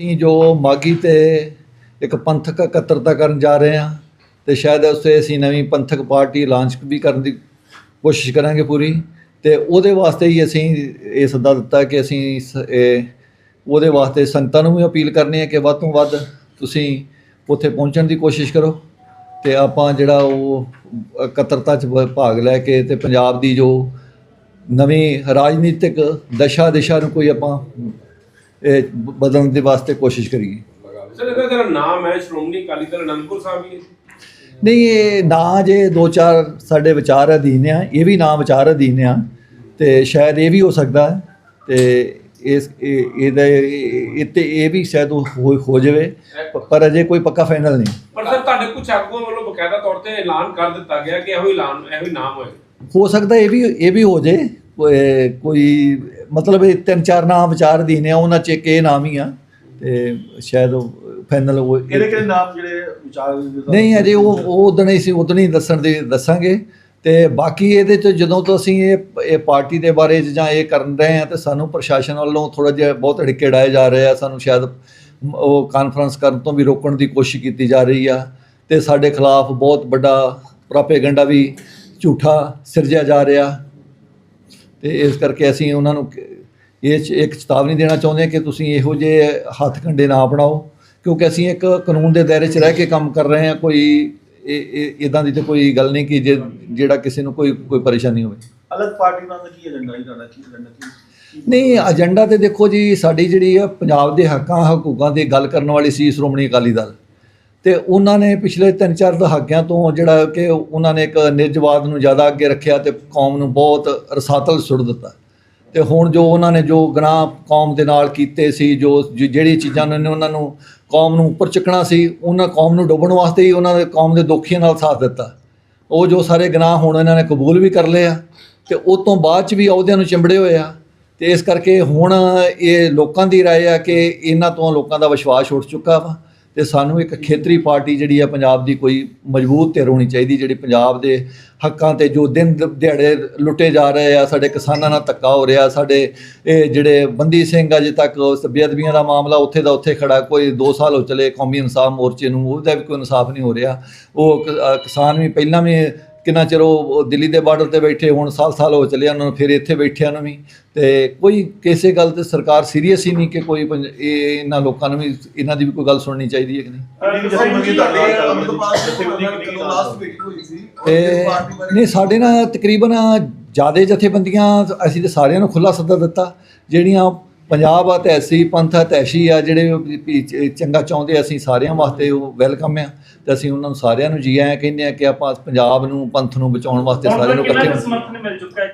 ਅਸੀਂ ਜੋ ਮਾਗੀ ਤੇ ਇੱਕ ਪੰਥਕ ਇਕੱਤਰਤਾ ਕਰਨ ਜਾ ਰਹੇ ਹਾਂ ਤੇ ਸ਼ਾਇਦ ਉਸੇ ਅਸੀਂ ਨਵੀਂ ਪੰਥਕ ਪਾਰਟੀ ਲਾਂਚ ਵੀ ਕਰਨ ਦੀ ਕੋਸ਼ਿਸ਼ ਕਰਾਂਗੇ ਪੂਰੀ ਤੇ ਉਹਦੇ ਵਾਸਤੇ ਹੀ ਅਸੀਂ ਇਹ ਸੱਦਾ ਦਿੱਤਾ ਕਿ ਅਸੀਂ ਸ- ਉਹਦੇ ਵਾਸਤੇ ਸੰਗਤਾਂ ਨੂੰ ਵੀ ਅਪੀਲ ਕਰਨੀ ਹੈ ਕਿ ਵੱਧ ਤੋਂ ਵੱਧ ਤੁਸੀਂ ਉੱਥੇ ਪਹੁੰਚਣ ਦੀ ਕੋਸ਼ਿਸ਼ ਕਰੋ ਤੇ ਆਪਾਂ ਜਿਹੜਾ ਉਹ ਇਕੱਤਰਤਾ ਚ ਭਾਗ ਲੈ ਕੇ ਤੇ ਪੰਜਾਬ ਦੀ ਜੋ ਨਵੀਂ ਰਾਜਨੀਤਿਕ ਦਸ਼ਾ ਦਿਸ਼ਾ ਨੂੰ ਕੋਈ ਆਪਾਂ ਇਹ ਬਦਲਣ ਦੇ ਵਾਸਤੇ ਕੋਸ਼ਿਸ਼ ਕਰੀਏ। ਸਰ ਇਹਦਾ ਜਿਹੜਾ ਨਾਮ ਹੈ ਸ਼੍ਰੋਮਣੀ ਅਕਾਲੀ ਦਲ ਅਨੰਦਪੁਰ ਸਾਹਿਬ ਹੀ ਹੈ ਨਹੀਂ ਇਹ ਨਾ ਜੇ ਦੋ ਚਾਰ ਸਾਡੇ ਵਿਚਾਰ ਅਧੀਨ ਆ ਇਹ ਵੀ ਨਾ ਵਿਚਾਰ ਅਧੀਨ ਆ ਤੇ ਸ਼ਾਇਦ ਇਹ ਵੀ ਹੋ ਸਕਦਾ ਹੈ ਤੇ ਇਸ ਇਹ- ਇਹਦਾ ਇਹ ਤੇ ਇਹ ਵੀ ਸ਼ਾਇਦ ਹੋ ਜਾਵੇ ਪਰ ਅਜੇ ਕੋਈ ਪੱਕਾ ਫਾਈਨਲ ਨਹੀਂ। ਪਰ ਸਰ ਤੁਹਾਡੇ ਕੁਝ ਆਗੂਆਂ ਵੱਲੋਂ ਬਕਾਇਦਾ ਤੌਰ ਤੇ ਐਲਾਨ ਕਰ ਦਿੱਤਾ ਗਿਆ ਕਿ ਇਹੋ ਐਲਾਨ ਇਹੋ ਹੀ ਨਾਮ ਹੋਏ। ਹੋ ਸਕਦਾ ਇਹ ਵੀ ਇਹ ਵੀ ਹੋ ਜੇ ਕੋਈ- ਮਤਲਬ ਇਹ ਤਿੰਨ ਚਾਰ ਨਾਮ ਵਿਚਾਰ ਅਧੀਨ ਆ ਉਹਨਾਂ ਚ ਇੱਕ ਇਹ ਨਾਮ ਹੀ ਆ ਤੇ ਸ਼ਾਇਦ ਫਾਈਨਲ ਉਹ ਕਿਹੜੇ ਕਿਹੜੇ ਨਾਮ ਜਿਹੜੇ ਵਿਚਾਰ ਨਹੀਂ ਅਜੇ ਉਹ ਉਹ ਉਦੋਂ ਹੀ ਸੀ ਉਦੋਂ ਹੀ ਦੱਸਣ ਦੇ ਦੱਸਾਂਗੇ ਤੇ ਬਾਕੀ ਇਹਦੇ ਚ ਜਦੋਂ ਤੋਂ ਅਸੀਂ ਇਹ ਇਹ ਪਾਰਟੀ ਦੇ ਬਾਰੇ ਜਾਂ ਇਹ ਕਰਨ ਰਹੇ ਹਾਂ ਤੇ ਸਾਨੂੰ ਪ੍ਰਸ਼ਾਸਨ ਵੱਲੋਂ ਥੋੜਾ ਜਿਹਾ ਬਹੁਤ ਢਿੱਕੇ ਡਾਏ ਜਾ ਰਹੇ ਆ ਸਾਨੂੰ ਸ਼ਾਇਦ ਉਹ ਕਾਨਫਰੰਸ ਕਰਨ ਤੋਂ ਵੀ ਰੋਕਣ ਦੀ ਕੋਸ਼ਿਸ਼ ਕੀਤੀ ਜਾ ਰਹੀ ਆ ਤੇ ਸਾਡੇ ਖਿਲਾਫ ਬਹੁਤ ਵੱਡਾ ਪ੍ਰੋਪੇਗੈਂਡਾ ਵੀ ਝੂਠਾ ਸਿਰਜਿਆ ਜਾ ਰਿਹਾ ਤੇ ਇਸ ਕਰਕੇ ਅਸੀਂ ਉਹਨਾਂ ਨੂੰ ਇਹ ਇੱਕ ਚੇਤਾਵਨੀ ਦੇਣਾ ਚਾਹੁੰਦੇ ਹਾਂ ਕਿ ਤੁਸੀਂ ਇਹੋ ਜਿਹੇ ਹੱਥ ਕੰਡੇ ਨਾ ਅਪਣਾਓ ਕਿਉਂਕਿ ਅਸੀਂ ਇੱਕ ਕਾਨੂੰਨ ਦੇ ਦਾਇਰੇ 'ਚ ਰਹਿ ਕੇ ਕੰਮ ਕਰ ਰਹੇ ਹਾਂ ਕੋਈ ਇਹ ਇਦਾਂ ਦੀ ਤੇ ਕੋਈ ਗੱਲ ਨਹੀਂ ਕਿ ਜੇ ਜਿਹੜਾ ਕਿਸੇ ਨੂੰ ਕੋਈ ਕੋਈ ਪਰੇਸ਼ਾਨੀ ਹੋਵੇ। ਅਲੱਗ ਪਾਰਟੀ ਨਾਲ ਕੀ ਏਜੰਡਾ ਹੈ ਤੁਹਾਡਾ? ਕੀ ਏਜੰਡਾ ਕੀ ਨਹੀਂ ਏਜੰਡਾ ਤੇ ਦੇਖੋ ਜੀ ਸਾਡੀ ਜਿਹੜੀ ਆ ਪੰਜਾਬ ਦੇ ਹੱਕਾਂ ਹਕੂਕਾਂ ਦੀ ਗੱਲ ਕਰਨ ਵਾਲੀ ਸੀ ਸ਼੍ਰੋਮਣੀ ਅਕਾਲੀ ਦਲ। ਤੇ ਉਹਨਾਂ ਨੇ ਪਿਛਲੇ 3-4 ਦਹਾਕਿਆਂ ਤੋਂ ਜਿਹੜਾ ਕਿ ਉਹਨਾਂ ਨੇ ਇੱਕ ਨਿਜਵਾਦ ਨੂੰ ਜ਼ਿਆਦਾ ਅੱਗੇ ਰੱਖਿਆ ਤੇ ਕੌਮ ਨੂੰ ਬਹੁਤ ਰਸਾਤਲ ਸੁੱਟ ਦਿੱਤਾ। ਤੇ ਹੁਣ ਜੋ ਉਹਨਾਂ ਨੇ ਜੋ ਗੁਨਾਹ ਕੌਮ ਦੇ ਨਾਲ ਕੀਤੇ ਸੀ, ਜੋ ਜ- ਜਿਹੜੀ ਚੀਜ਼ਾਂ ਉਹਨਾਂ ਨੇ ਉਹਨਾਂ ਨੂੰ ਕੌਮ ਨੂੰ ਉੱਪਰ ਚੁੱਕਣਾ ਸੀ, ਉਹਨਾਂ ਕੌਮ ਨੂੰ ਡੁੱਬਣ ਵਾਸਤੇ ਹੀ ਉਹਨਾਂ ਦੇ ਕੌਮ ਦੇ ਦੁਖੀਆਂ ਨਾਲ ਸਾਥ ਦਿੱਤਾ। ਉਹ ਜੋ ਸਾਰੇ ਗੁਨਾਹ ਹੁਣ ਇਹਨਾਂ ਨੇ ਕਬੂਲ ਵੀ ਕਰ ਲਏ ਆ ਤੇ ਉਹ ਤੋਂ ਬਾਅਦ ਚ ਵੀ ਅਹੁਦਿਆਂ ਨੂੰ ਚਿੰਬੜੇ ਹੋਏ ਆ ਤੇ ਇਸ ਕਰਕੇ ਹੁਣ ਇਹ ਲੋਕਾਂ ਦੀ ਰਾਏ ਆ ਕਿ ਇਹਨਾਂ ਤੋਂ ਲੋਕਾਂ ਦਾ ਵਿਸ਼ਵਾਸ ਉੱਠ ਚੁੱਕਾ ਵਾ। ਤੇ ਸਾਨੂੰ ਇੱਕ ਖੇਤਰੀ ਪਾਰਟੀ ਜਿਹੜੀ ਆ ਪੰਜਾਬ ਦੀ ਕੋਈ ਮਜ਼ਬੂਤ ਧਿਰ ਹੋਣੀ ਚਾਹੀਦੀ, ਜਿਹੜੀ ਪੰਜਾਬ ਦੇ ਹੱਕਾਂ ਤੇ ਜੋ ਦਿਨ ਦਿਹਾੜੇ ਲੁੱਟੇ ਜਾ ਰਹੇ ਆ, ਸਾਡੇ ਕਿਸਾਨਾਂ ਨਾਲ ਧੱਕਾ ਹੋ ਰਿਹਾ, ਸਾਡੇ ਇਹ ਜਿਹੜੇ ਬੰਦੀ ਸਿੰਘ ਅਜੇ ਤੱਕ ਉਸ ਬੇਅਦਬੀਆਂ ਦਾ ਮਾਮਲਾ ਉੱਥੇ ਦਾ ਉੱਥੇ ਖੜਾ, ਕੋਈ 2 ਸਾਲ ਹੋ ਚਲੇ ਕੌਮੀ ਇਨਸਾਫ ਮੋਰਚੇ ਨੂੰ, ਉਹਦਾ ਵੀ ਕੋਈ ਇਨਸਾਫ ਨਹੀਂ ਹੋ ਰਿਹਾ। ਉਹ ਕਿਸਾਨ ਵੀ ਪਹਿਲਾਂ ਵੀ ਕਿੰਨਾ ਚਿਰ ਉਹ ਉਹ ਦਿੱਲੀ ਦੇ ਬਾਰਡਰ ਤੇ ਬੈਠੇ ਹੁਣ ਸਾਲ ਸਾਲ ਹੋ ਚੱਲੇ ਉਹਨਾਂ ਨੂੰ ਫਿਰ ਇੱਥੇ ਬੈਠਿਆਂ ਨੂੰ ਵੀ। ਤੇ ਕੋਈ ਕਿਸੇ ਗੱਲ ਤੇ ਸਰਕਾਰ ਸੀਰੀਅਸ ਹੀ ਨਹੀਂ ਕਿ ਕੋਈ ਇਹਨਾਂ ਲੋਕਾਂ ਨੂੰ ਵੀ ਇਹਨਾਂ ਦੀ ਵੀ ਕੋਈ ਗੱਲ ਸੁਣਨੀ ਚਾਹੀਦੀ ਹੈ ਕਿ ਨਹੀਂ? ਨਹੀਂ ਸਾਡੇ ਨਾਲ ਤਕਰੀਬਨ ਜਿਆਦੇ ਜਥੇਬੰਦੀਆਂ ਅਸੀਂ ਤੇ ਸਾਰਿਆਂ ਨੂੰ ਖੁੱਲਾ ਸੱਦਾ ਦਿੱਤਾ ਜਿਹੜੀਆਂ ਪੰਜਾਬ ਆ ਤੇ ਐਸੀ ਪੰਥ ਆ ਤੇ ਐਸੀ ਆ ਜਿਹੜੇ ਚੰਗਾ ਚਾਹੁੰਦੇ ਅਸੀਂ ਸਾਰਿਆਂ ਵਾਸਤੇ ਉਹ ਵੈਲਕਮ ਆ ਤੇ ਅਸੀਂ ਉਹਨਾਂ ਨੂੰ ਸਾਰਿਆਂ ਨੂੰ ਜੀ ਆਇਆਂ ਕਹਿੰਦੇ ਆ ਕਿ ਆਪਾਂ ਪੰਜਾਬ ਨੂੰ ਪੰਥ ਨੂੰ ਬਚਾਉਣ ਵਾਸਤੇ ਸਾਰਿਆਂ ਨੂੰ ਇਕੱਠੇ ਸਮਰਥਨ ਮਿਲ ਚੁੱਕਾ ਹੈ?